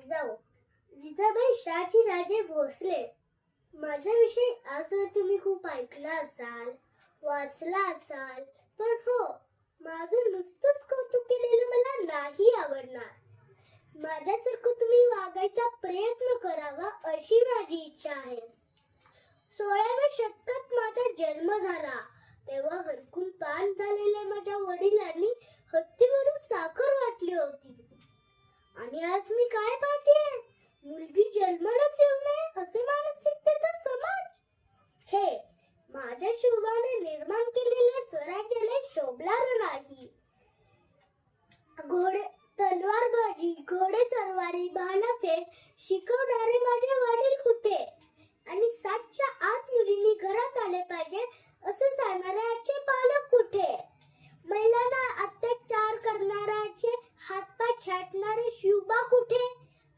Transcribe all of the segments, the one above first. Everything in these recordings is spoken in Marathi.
जिजाऊ जिजाबाई शहाजी राजे भोसले. माझ्याविषयी आज तुम्ही खूप ऐकला असाल वाचला असाल पण हो माझं नुसतंच कौतुक केलेलं मला नाही आवडणार. माझ्यासारखं तुम्ही वागायचा प्रयत्न करावा अशी माझी इच्छा आहे. सोळाव्या शतकात माझा जन्म झाला. तेव्हा हरकून पान झालेल्या माझ्या आणि आज मी काय पाहते? मुलगी जन्मालाच येऊ नये असे मानसिकतेचा समाज. हे माझ्या शिवाने निर्माण केलेले स्वराज्याला शोभणार नाही. घोडे तलवारबाजी घोडे सरवारी भालाफेक शिकवणारे माझे शिवबा कुठे?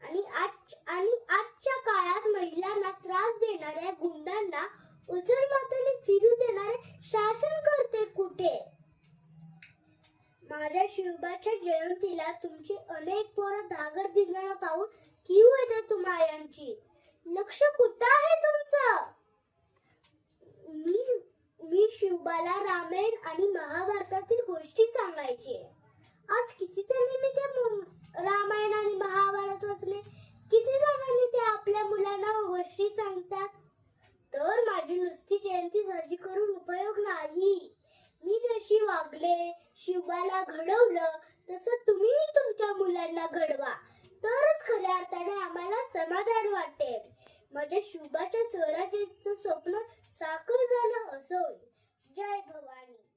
आणि आज आणि आजच्या काळात महिलांना त्रास देणाऱ्या गुंडांना उजर माताने फिरू देणारे शासन करते कुठे? माझ्या शिवबाच्या जयंतीला तुमची अनेक पोरं धागर धिंगाणा पाहून किव येते तुम्हायांची लक्ष कुठं आहे तुमचं? मी मी शिवबाला रामायण आणि महाभारतातील गोष्टी सांगायची आज किती जणांनी त्या मु- रामायण आणि महाभारत वाचले किती जणांनी ते आपल्या मुलांना गोष्टी सांगतात तर माझी नुसती जयंती साजरी करून उपयोग नाही. मी जशी वागले शिवबाला घडवलं तसं तुम्ही तुमच्या मुलांना घडवा. तरच खऱ्या अर्थाने आम्हाला समाधान वाटेल. माझ्या शिवबाच्या स्वराज्याचं स्वप्न साकार झालं असो जय भवानी.